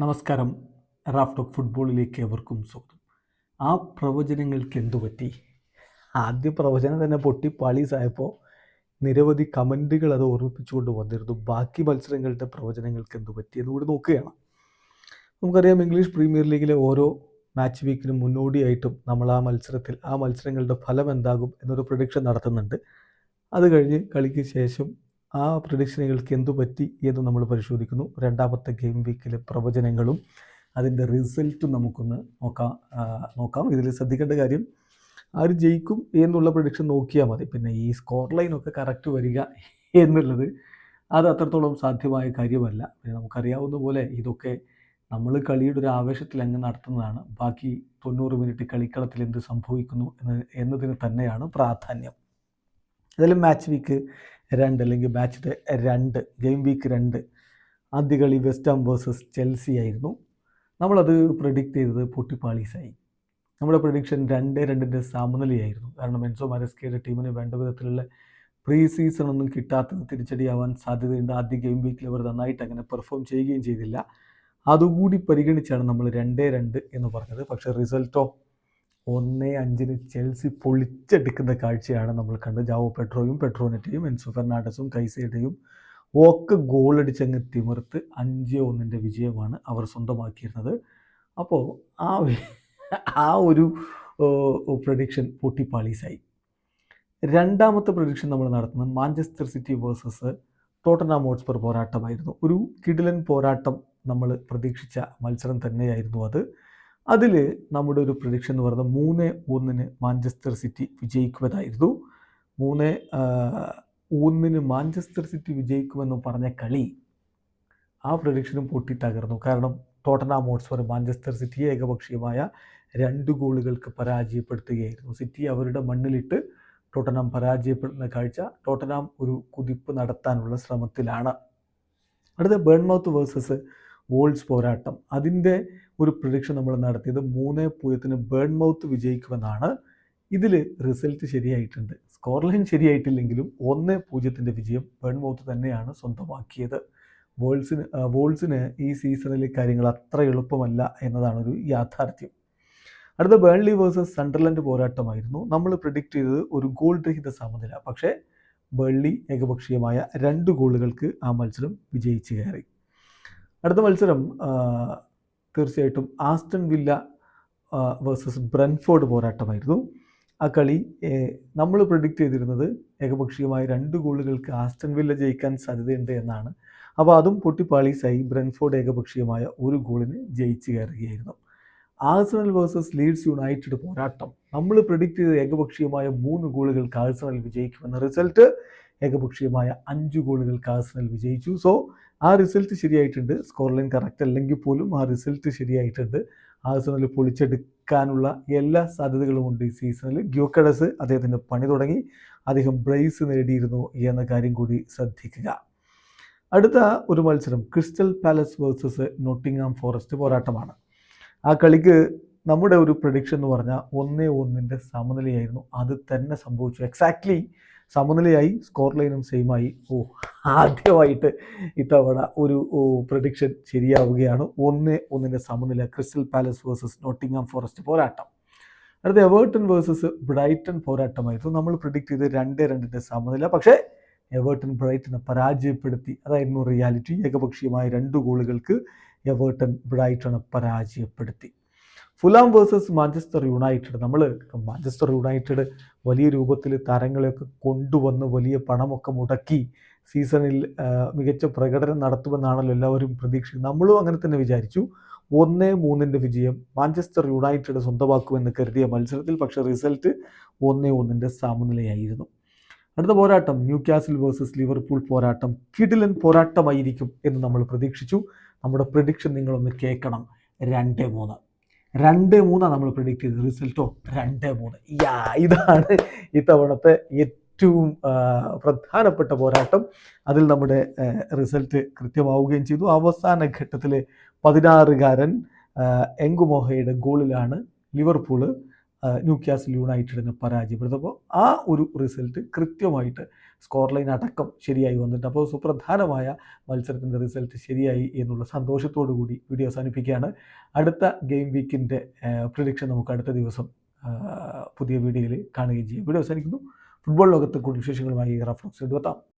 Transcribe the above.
നമസ്കാരം. Raft of ഫുട്ബോളിലേക്ക് എവർക്കും സ്വാഗതം. ആ പ്രവചനങ്ങൾക്ക് എന്തു പറ്റി? ആദ്യ പ്രവചനം തന്നെ പൊട്ടി പാളീസായപ്പോൾ നിരവധി കമന്റുകൾ അത് ഓർമ്മിപ്പിച്ചുകൊണ്ട് വന്നിരുന്നു. ബാക്കി മത്സരങ്ങളുടെ പ്രവചനങ്ങൾക്ക് എന്തു പറ്റി എന്ന് കൂടി നോക്കുകയാണ്. നമുക്കറിയാം ഇംഗ്ലീഷ് പ്രീമിയർ ലീഗിലെ ഓരോ മാച്ച് വീക്കിനും മുന്നോടിയായിട്ടും നമ്മൾ ആ മത്സരത്തിൽ ആ മത്സരങ്ങളുടെ ഫലം എന്താകും എന്നൊരു പ്രഡിക്ഷൻ നടത്തുന്നുണ്ട്. അത് കഴിഞ്ഞ് കളിക്ക് ശേഷം ആ പ്രഡിക്ഷനുകൾക്ക് എന്തു പറ്റി എന്ന് നമ്മൾ പരിശോധിക്കുന്നു. രണ്ടാമത്തെ ഗെയിം വീക്കിലെ പ്രവചനങ്ങളും അതിന്റെ റിസൾട്ടും നമുക്കൊന്ന് നോക്കാം. നോക്കാം. ഇതിൽ ശ്രദ്ധിക്കേണ്ട കാര്യം ആര് ജയിക്കും എന്നുള്ള പ്രഡിക്ഷൻ നോക്കിയാൽ മതി. പിന്നെ ഈ സ്കോർ ലൈനൊക്കെ കറക്റ്റ് വരിക എന്നുള്ളത് അത് അത്രത്തോളം സാധ്യമായ കാര്യമല്ല. നമുക്കറിയാവുന്ന പോലെ ഇതൊക്കെ നമ്മൾ കളിയുടെ ഒരു ആവേശത്തിൽ അങ്ങ് നടത്തുന്നതാണ്. ബാക്കി തൊണ്ണൂറ് മിനിറ്റ് കളിക്കളത്തിൽ എന്ത് സംഭവിക്കുന്നു എന്ന് എന്നതിന് തന്നെയാണ് പ്രാധാന്യം. അതിലും മാച്ച് വീക്ക് രണ്ട് അല്ലെങ്കിൽ മാച്ചിന്റെ രണ്ട് ഗെയിം വീക്ക് രണ്ട്. ആദ്യ കളി വെസ്റ്റ് ഹാം വേഴ്സസ് ചെൽസി ആയിരുന്നു. നമ്മളത് പ്രഡിക്റ്റ് ചെയ്തത് പൊട്ടിപ്പാളീസായി. നമ്മുടെ പ്രഡിക്ഷൻ രണ്ട് രണ്ടിന്റെ സമനിലയായിരുന്നു. കാരണം എൻസോ മരസ്കയുടെ ടീമിന് വേണ്ട വിധത്തിലുള്ള പ്രീ സീസൺ ഒന്നും കിട്ടാത്തത് തിരിച്ചടിയാവാൻ സാധ്യതയുണ്ട്. ആദ്യ ഗെയിം വീക്കിൽ അവർ നന്നായിട്ട് അങ്ങനെ പെർഫോം ചെയ്യുകയും ചെയ്തില്ല. അതുകൂടി പരിഗണിച്ചാണ് നമ്മൾ രണ്ടേ രണ്ട് എന്ന് പറഞ്ഞത്. പക്ഷേ റിസൾട്ടോ ഒന്ന് അഞ്ചിന് ചെൽസി പൊളിച്ചെടുക്കുന്ന കാഴ്ചയാണ് നമ്മൾ കണ്ടത്. ജാവോ പെട്രോയും പെട്രോനെറ്റയും എൻസോ ഫെർണാണ്ടസും കൈസയുടെയും ഒക്കെ ഗോളടിച്ചങ്ങ് തിമിർത്ത് അഞ്ച് ഒന്നിന്റെ വിജയമാണ് അവർ സ്വന്തമാക്കിയിരുന്നത്. അപ്പോൾ ആ ആ ഒരു പ്രഡിക്ഷൻ പൊട്ടിപ്പാളീസായി. രണ്ടാമത്തെ പ്രഡിക്ഷൻ നമ്മൾ നടത്തുന്നത് Manchester City versus Tottenham Hotspur പോരാട്ടമായിരുന്നു. ഒരു കിടിലൻ പോരാട്ടം നമ്മൾ പ്രതീക്ഷിച്ച മത്സരം തന്നെയായിരുന്നു അത്. അതിൽ നമ്മുടെ ഒരു പ്രഡിക്ഷൻ എന്ന് പറയുന്നത് മൂന്ന് ഒന്നിന് മാഞ്ചസ്റ്റർ സിറ്റി വിജയിക്കുമെന്നായിരുന്നു. മൂന്ന് ഒന്നിന് മാഞ്ചസ്റ്റർ സിറ്റി വിജയിക്കുമെന്ന് പറഞ്ഞ കളി ആ പ്രഡിക്ഷനും പൊട്ടി തകർന്നു കാരണം ടോട്ടനാ ഹോട്ട്സ്പർ മാഞ്ചസ്റ്റർ സിറ്റിയെ ഏകപക്ഷീയമായ രണ്ട് ഗോളുകൾക്ക് പരാജയപ്പെടുത്തുകയായിരുന്നു. സിറ്റി അവരുടെ മണ്ണിലിട്ട് ടോട്ടനാം പരാജയപ്പെടുന്ന കാഴ്ച ടോട്ടനാം ഒരു കുതിപ്പ് നടത്താനുള്ള ശ്രമത്തിലാണ്. അടുത്ത ബേൺമൗത്ത് വേഴ്സസ് വോൾസ് പോരാട്ടം. അതിന്റെ ഒരു പ്രൊഡിക്ഷൻ നമ്മൾ നടത്തിയത് മൂന്ന് പൂജ്യത്തിന് ബേൺമൗത്ത് വിജയിക്കുമെന്നാണ്. ഇതിൽ റിസൾട്ട് ശരിയായിട്ടുണ്ട്. സ്കോർ ലൈൻ ശരിയായിട്ടില്ലെങ്കിലും ഒന്ന് പൂജ്യത്തിന്റെ വിജയം ബേൺമൗത്ത് തന്നെയാണ് സ്വന്തമാക്കിയത്. വോൾസിന് വോൾസിന് ഈ സീസണിലെ കാര്യങ്ങൾ അത്ര എളുപ്പമല്ല എന്നതാണ് ഒരു യാഥാർത്ഥ്യം. അടുത്ത ബേൺലി വേഴ്സസ് സണ്ടർലൻഡ് പോരാട്ടമായിരുന്നു. നമ്മൾ പ്രിഡിക്റ്റ് ചെയ്തത് ഒരു ഗോൾ രഹിത സമനില. പക്ഷേ ബേൺലി ഏകപക്ഷീയമായ രണ്ട് ഗോളുകൾക്ക് ആ മത്സരം വിജയിച്ചു കയറി. അടുത്ത മത്സരം തീർച്ചയായിട്ടും ആസ്റ്റൺ വില്ല വേഴ്സസ് ബ്രൻഫോർഡ് പോരാട്ടമായിരുന്നു. ആ കളി നമ്മൾ പ്രിഡിക്റ്റ് ചെയ്തിരുന്നത് ഏകപക്ഷീയമായ രണ്ട് ഗോളുകൾക്ക് ആസ്റ്റൺ വില്ല ജയിക്കാൻ സാധ്യതയുണ്ട് എന്നാണ്. അപ്പോൾ അതും പൊട്ടിപ്പാളീസായി ബ്രൻഫോർഡ് ഏകപക്ഷീയമായ ഒരു ഗോളിന് ജയിച്ചു കയറുകയായിരുന്നു. ആഴ്സണൽ വേഴ്സസ് ലീഡ്സ് യുണൈറ്റഡ് പോരാട്ടം. നമ്മൾ പ്രിഡിക്റ്റ് ചെയ്ത ഏകപക്ഷീയമായ മൂന്ന് ഗോളുകൾക്ക് ആഴ്സണൽ വിജയിക്കുമെന്ന റിസൾട്ട് ഏകപക്ഷീയമായ അഞ്ച് ഗോളുകൾക്ക് ആഴ്സണൽ വിജയിച്ചു. സോ ആ റിസൾട്ട് ശരിയായിട്ടുണ്ട്. സ്കോർ ലൈൻ കറക്റ്റ് അല്ലെങ്കിൽ പോലും ആ റിസൾട്ട് ശരിയായിട്ടുണ്ട്. ആഴ്സണൽ പൊളിച്ചെടുക്കാനുള്ള എല്ലാ സാധ്യതകളും ഉണ്ട് ഈ സീസണിൽ ഗ്യൂക്കഡസ് അദ്ദേഹത്തിന്റെ പണി തുടങ്ങി. അദ്ദേഹം ബ്രേസ് നേടിയിരുന്നു എന്ന കാര്യം കൂടി ശ്രദ്ധിക്കുക. അടുത്ത ഒരു മത്സരം Crystal Palace versus Nottingham Forest പോരാട്ടമാണ്. ആ കളിക്ക് നമ്മുടെ ഒരു പ്രഡിക്ഷൻ എന്ന് പറഞ്ഞാൽ ഒന്നേ ഒന്നിന്റെ സമനിലയായിരുന്നു. അത് തന്നെ സംഭവിച്ചു. എക്സാക്ട്ലി സമനിലയായി സ്കോർ ലൈനും സെയിമായി ഓ ആദ്യമായിട്ട് ഇത്തവണ ഒരു പ്രഡിക്ഷൻ ശരിയാവുകയാണ്. ഒന്ന് ഒന്നിന്റെ സമനില Crystal Palace versus Nottingham Forest പോരാട്ടം. അടുത്ത എവേർട്ടൺ വേഴ്സസ് ബ്രൈറ്റൺ പോരാട്ടമായിരുന്നു നമ്മൾ പ്രിഡിക്റ്റ് ചെയ്ത് രണ്ട് രണ്ടിന്റെ സമനില. പക്ഷേ എവേർട്ടൺ ബ്രൈറ്റനെ പരാജയപ്പെടുത്തി. അതായിരുന്നു റിയാലിറ്റി ഏകപക്ഷീയമായ രണ്ട് ഗോളുകൾക്ക് എവേർട്ടൺ ബ്രൈറ്റനെ പരാജയപ്പെടുത്തി. Fulham versus Manchester United. നമ്മൾ മാഞ്ചസ്റ്റർ യുണൈറ്റഡ് വലിയ രൂപത്തിൽ താരങ്ങളെയൊക്കെ കൊണ്ടുവന്ന് വലിയ പണമൊക്കെ മുടക്കി സീസണിൽ മികച്ച പ്രകടനം നടത്തുമെന്നാണല്ലോ എല്ലാവരും പ്രതീക്ഷിക്കുന്നത്. നമ്മളും അങ്ങനെ തന്നെ വിചാരിച്ചു. ഒന്ന് മൂന്നിന്റെ വിജയം മാഞ്ചസ്റ്റർ യുണൈറ്റഡ് സ്വന്തമാക്കുമെന്ന് കരുതിയ മത്സരത്തിൽ പക്ഷേ റിസൾട്ട് ഒന്ന് ഒന്നിന്റെ സമനിലയായിരുന്നു. അടുത്ത പോരാട്ടം ന്യൂ കാസിൽ വേഴ്സസ് ലിവർപൂൾ പോരാട്ടം. കിടിലൻ പോരാട്ടമായിരിക്കും എന്ന് നമ്മൾ പ്രതീക്ഷിച്ചു. നമ്മുടെ പ്രഡിക്ഷൻ നിങ്ങളൊന്ന് കേൾക്കണം. രണ്ട് മൂന്ന്. രണ്ട് മൂന്നാണ് നമ്മൾ പ്രിഡിക്റ്റ് ചെയ്തത്. റിസൾട്ടോ രണ്ട് മൂന്ന്. യാ ഇതാണ് ഇത്തവണത്തെ ഏറ്റവും പ്രധാനപ്പെട്ട പോരാട്ടം. അതിൽ നമ്മുടെ റിസൾട്ട് കൃത്യമാവുകയും ചെയ്തു. അവസാന ഘട്ടത്തിൽ പതിനാറുകാരൻ എങ്കുമോഹയുടെ ഗോളിലാണ് ലിവർപൂൾ ന്യൂ യുണൈറ്റഡിന് യുണൈറ്റഡിനെ പരാജയപ്പെടുത്തപ്പോൾ ആ ഒരു റിസൾട്ട് കൃത്യമായിട്ട് സ്കോർ ലൈൻ അടക്കം ശരിയായി വന്നിട്ട് അപ്പോൾ സുപ്രധാനമായ മത്സരത്തിന്റെ റിസൾട്ട് ശരിയായി എന്നുള്ള സന്തോഷത്തോടു കൂടി വീഡിയോ അവസാനിപ്പിക്കുകയാണ്. അടുത്ത ഗെയിം വീക്കിന്റെ പ്രിഡിക്ഷൻ നമുക്ക് അടുത്ത ദിവസം പുതിയ വീഡിയോയിൽ കാണുകയും ചെയ്യും. വീഡിയോ അവസാനിക്കുന്നു. ഫുട്ബോൾ ലോകത്തെ കൂടുതൽ വിശേഷങ്ങളുമായി റഫറൻസ് എടുത്താം.